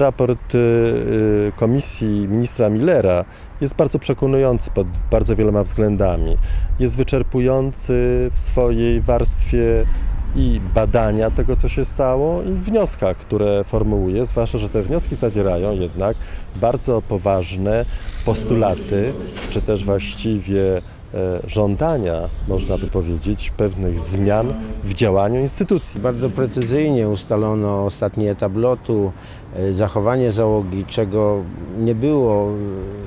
Raport y, y, komisji ministra Millera jest bardzo przekonujący pod bardzo wieloma względami. Jest wyczerpujący w swojej warstwie i badania tego, co się stało, i wnioskach, które formułuje, zwłaszcza, że te wnioski zawierają jednak bardzo poważne postulaty, czy też właściwie żądania, można by powiedzieć, pewnych zmian w działaniu instytucji. Bardzo precyzyjnie ustalono ostatni etap lotu, e, zachowanie załogi, czego nie było e,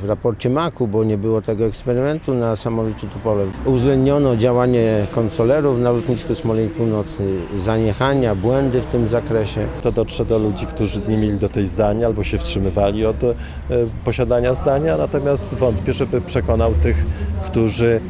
w raporcie MAK-u, bo nie było tego eksperymentu na samolocie Tupolew. Uwzględniono działanie konsolerów na lotnisku Smoleń Północny, zaniechania, błędy w tym zakresie. To dotrze do ludzi, którzy nie mieli do tej zdania albo się wstrzymywali od e, posiadania zdania, natomiast wątpię, żeby przekonał tych, którzy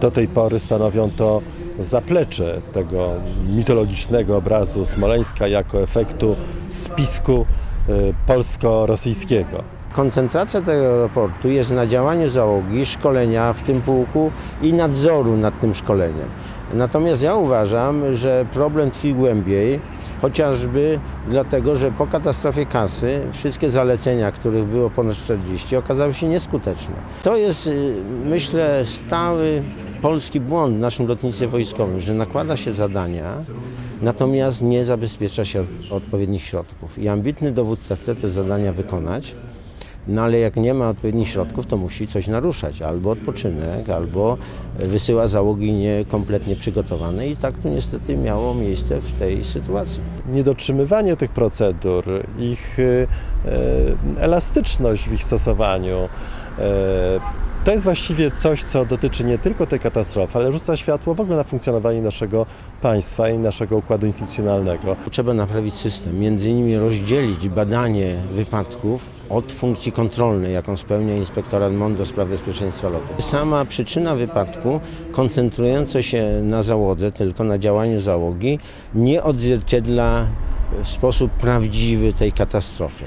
do tej pory stanowią to zaplecze tego mitologicznego obrazu Smoleńska jako efektu spisku e, polsko-rosyjskiego. Koncentracja tego raportu jest na działaniu załogi, szkolenia w tym pułku i nadzoru nad tym szkoleniem. Natomiast ja uważam, że problem tkwi głębiej, chociażby dlatego, że po katastrofie kasy wszystkie zalecenia, których było ponad 40, okazały się nieskuteczne. To jest, y, myślę, stały polski błąd w naszym lotnictwie wojskowym, że nakłada się zadania, natomiast nie zabezpiecza się od- odpowiednich środków. I ambitny dowódca chce te zadania wykonać, no ale jak nie ma odpowiednich środków, to musi coś naruszać, albo odpoczynek, albo wysyła załogi niekompletnie przygotowane i tak tu niestety miało miejsce w tej sytuacji. Niedotrzymywanie tych procedur, ich e, e, elastyczność w ich stosowaniu, e, to jest właściwie coś, co dotyczy nie tylko tej katastrofy, ale rzuca światło w ogóle na funkcjonowanie naszego państwa i naszego układu instytucjonalnego. Trzeba naprawić system, między innymi rozdzielić badanie wypadków od funkcji kontrolnej, jaką spełnia inspektorat MON do spraw bezpieczeństwa lotu. Sama przyczyna wypadku, koncentrująca się na załodze, tylko na działaniu załogi, nie odzwierciedla w sposób prawdziwy tej katastrofy.